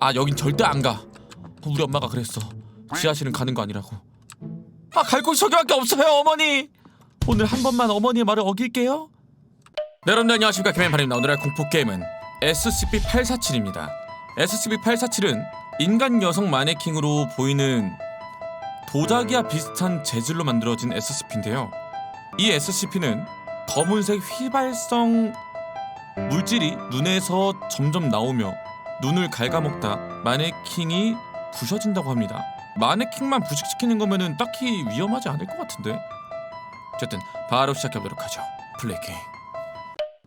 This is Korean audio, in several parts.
아 여긴 절대 안가. 우리 엄마가 그랬어. 지하실은 가는 거 아니라고. 아 갈 곳이 저기밖에 없어요 어머니! 오늘 한 번만 어머니의 말을 어길게요. 네 여러분들 안녕하십니까. 김현팔입니다. 오늘의 공포게임은 SCP-847입니다. SCP-847은 인간 여성 마네킹으로 보이는 도자기와 비슷한 재질로 만들어진 SCP인데요. 이 SCP는 검은색 휘발성 물질이 눈에서 점점 나오며 눈을 갉아먹다 마네킹이 부셔진다고 합니다. 마네킹만 부식시키는 거면은 딱히 위험하지 않을 것 같은데. 어쨌든 바로 시작해보도록 하죠. 플레이 게임.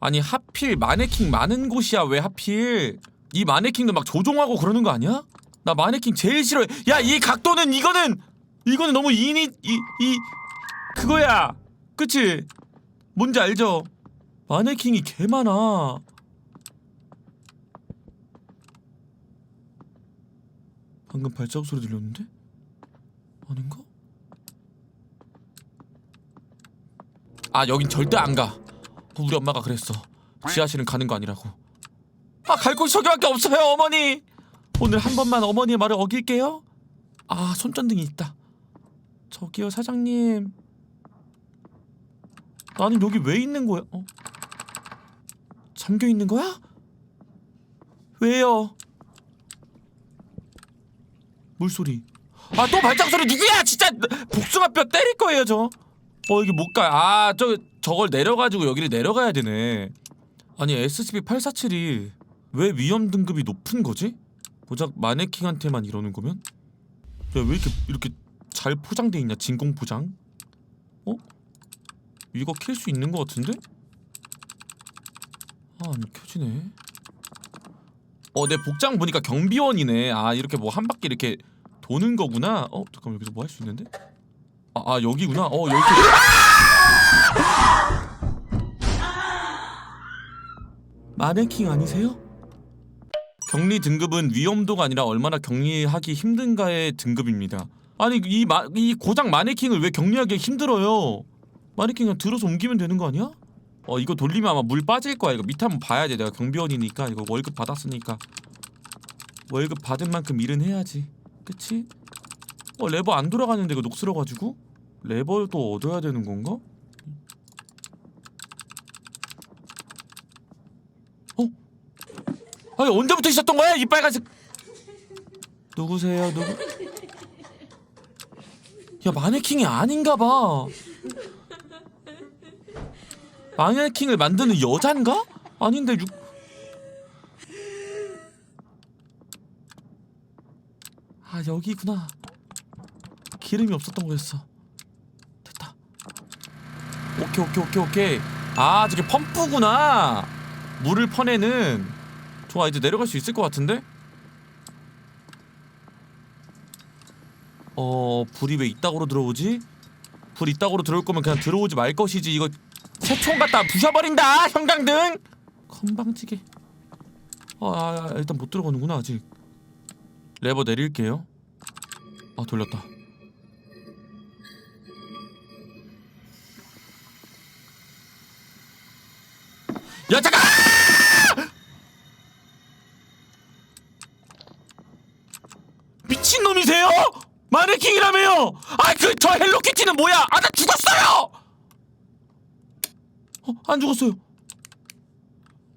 아니 하필 마네킹 많은 곳이야 왜 하필 이 마네킹도 막 조종하고 그러는 거 아니야? 나 마네킹 제일 싫어해. 야 이 각도는 이거는 이거는 너무 이니 이이 그거야. 그치? 뭔지 알죠? 마네킹이 개 많아. 방금 발자국 소리 들렸는데? 아닌가? 아 여긴 절대 안 가. 우리 엄마가 그랬어. 지하실은 가는 거 아니라고. 아 갈 곳이 저기밖에 없어요 어머니. 오늘 한 번만 어머니의 말을 어길게요. 아 손전등이 있다. 저기요 사장님. 나는 여기 왜 있는 거야? 어? 잠겨 있는 거야? 왜요? 물소리. 아 또 발작 소리 누구야? 진짜 복숭아 뼈 때릴 거예요 저. 어 여기 못 가. 아 저 저걸 내려가지고 여기를 내려가야 되네. 아니 SCP-847이 왜 위험 등급이 높은 거지? 고작 마네킹한테만 이러는 거면? 야, 왜 이렇게 이렇게 잘 포장돼 있냐? 진공 포장? 어? 이거 킬 수 있는 거 같은데? 아, 안 켜지네. 어, 내 복장 보니까 경비원이네. 아, 이렇게 뭐 한 바퀴 이렇게 도는 거구나. 어, 잠깐만 여기서 뭐 할 수 있는데? 아, 아 여기구나. 어, 여기. 마네킹 아니세요? 격리 등급은 위험도가 아니라 얼마나 격리하기 힘든가의 등급입니다. 아니 이, 마, 이 고작 마네킹을 왜 격리하기 힘들어요? 마네킹 그냥 들어서 옮기면 되는 거 아니야? 어 이거 돌리면 아마 물 빠질 거야. 이거 밑에 한번 봐야 돼. 내가 경비원이니까 이거 월급 받았으니까 월급 받은 만큼 일은 해야지. 그치? 어 레버 안 돌아가는데 이거 녹슬어가지고 레버도 얻어야 되는 건가? 어? 아니 언제부터 있었던 거야 이 빨간색? 누구세요? 누구? 야 마네킹이 아닌가 봐. 마네킹을 만드는 여잔가? 아닌데 육. 아 여기구나. 기름이 없었던 거였어. 됐다. 오케이 오케이 오케이 오케이. 아 저게 펌프구나. 물을 퍼내는. 좋아 이제 내려갈 수 있을 것 같은데? 어 불이 왜 이따구로 들어오지? 불 이따구로 들어올 거면 그냥 들어오지 말 것이지 이거 새총 갖다 부셔버린다 형광등 건방지게 아, 아 아, 일단 못 들어가는구나 아직 레버 내릴게요 아 돌렸다 야 잠깐 미친 놈이세요? 마네킹이라며요 아 그 저 헬로키티는 뭐야 아 나 죽었어요 어, 안 죽었어요.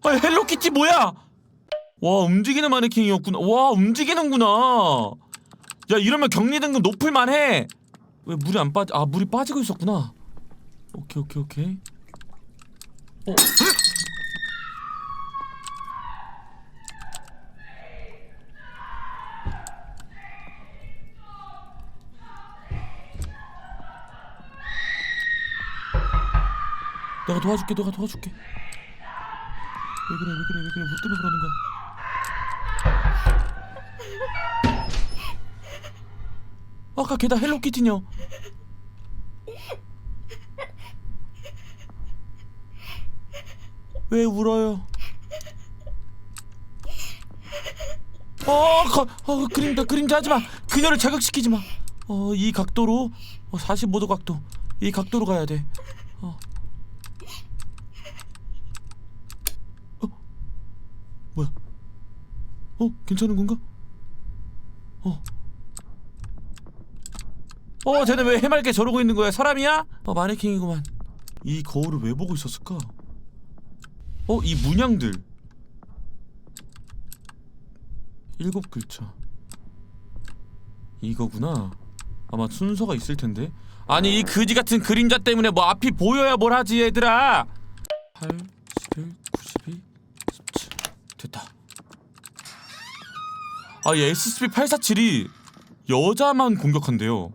아, 헬로키티 뭐야? 와, 움직이는 마네킹이었구나. 와, 움직이는구나. 야, 이러면 격리 등급 높을 만 해. 왜 물이 안 빠지? 아, 물이 빠지고 있었구나. 오케이, 오케이, 오케이. 어. 내가 도와줄게 내가 도와줄게 왜 그래 왜 그래 왜 그래 뭐 때문에 그러는 거야 아까 걔다 헬로키티냐 왜 울어요 어, 거, 어 그림자 그림자 하지 마 그녀를 자극시키지 마 어 이 각도로 어, 45도 각도 이 각도로 가야 돼 어. 뭐야? 어? 괜찮은 건가? 어. 어, 쟤네 왜 해맑게 저러고 있는 거야? 사람이야? 어, 마네킹이구만. 이 거울을 왜 보고 있었을까? 어, 이 문양들. 일곱 글자. 이거구나. 아마 순서가 있을 텐데. 아니 이 그지 같은 그림자 때문에 뭐 앞이 보여야 뭘 하지 얘들아. 8, 11, 92, 17 됐다. 아, 이 SCP-847이 여자만 공격한대요.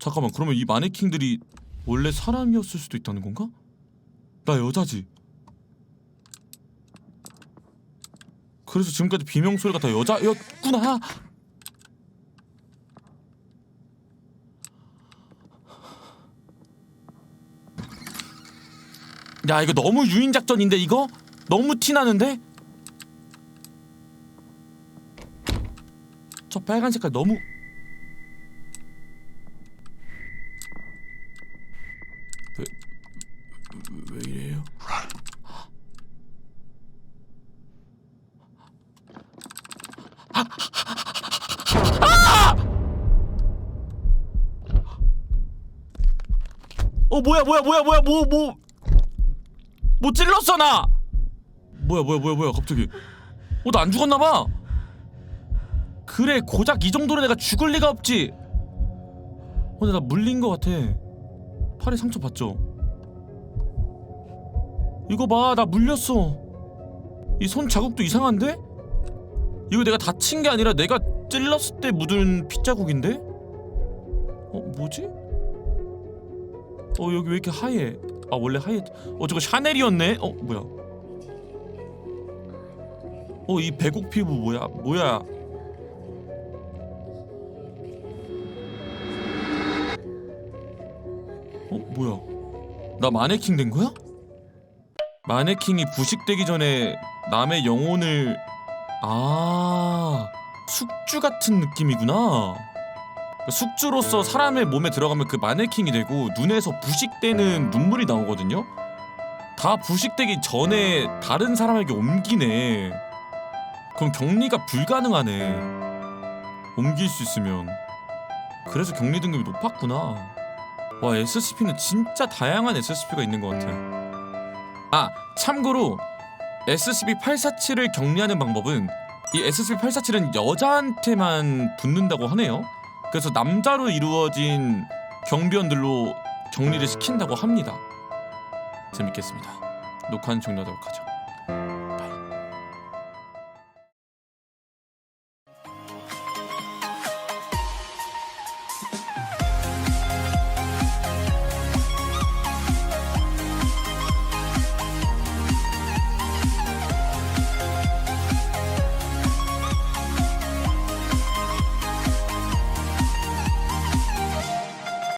잠깐만, 그러면 이 마네킹들이 원래 사람이었을 수도 있다는 건가? 나 여자지. 그래서 지금까지 비명 소리가 다 여자였구나. 야, 이거 너무 유인 작전인데 이거 너무 티 나는데? 저 빨간 색깔 너무 왜, 왜 이래요? 어 뭐야 뭐야 뭐야 뭐야 뭐 뭐. 뭐 찔렀어 나? 뭐야 뭐야 뭐야 뭐야 갑자기. 어 나 안 죽었나 봐. 그래 고작 이 정도로 내가 죽을 리가 없지. 어 근데 나 물린 거 같아. 팔에 상처 봤죠? 이거 봐 나 물렸어. 이 손 자국도 이상한데 이거 내가 다친 게 아니라 내가 찔렀을 때 묻은 핏자국인데? 어 뭐지? 어 여기 왜 이렇게 하얘? 아 원래 하얘 어 저거 샤넬이었네? 어 뭐야? 어 이 배국 피부 뭐야? 뭐야? 어 뭐야? 나 마네킹 된 거야? 마네킹이 부식되기 전에 남의 영혼을 아 숙주 같은 느낌이구나. 숙주로서 사람의 몸에 들어가면 그 마네킹이 되고 눈에서 부식되는 눈물이 나오거든요? 다 부식되기 전에 다른 사람에게 옮기네. 그럼 격리가 불가능하네. 옮길 수 있으면. 그래서 격리 등급이 높았구나. 와 SCP는 진짜 다양한 SCP가 있는 것 같아. 아 참고로 SCP-847을 격리하는 방법은 이 SCP-847은 여자한테만 붙는다고 하네요. 그래서 남자로 이루어진 경비원들로 격리를 시킨다고 합니다. 재밌겠습니다. 녹화는 종료하도록 하죠.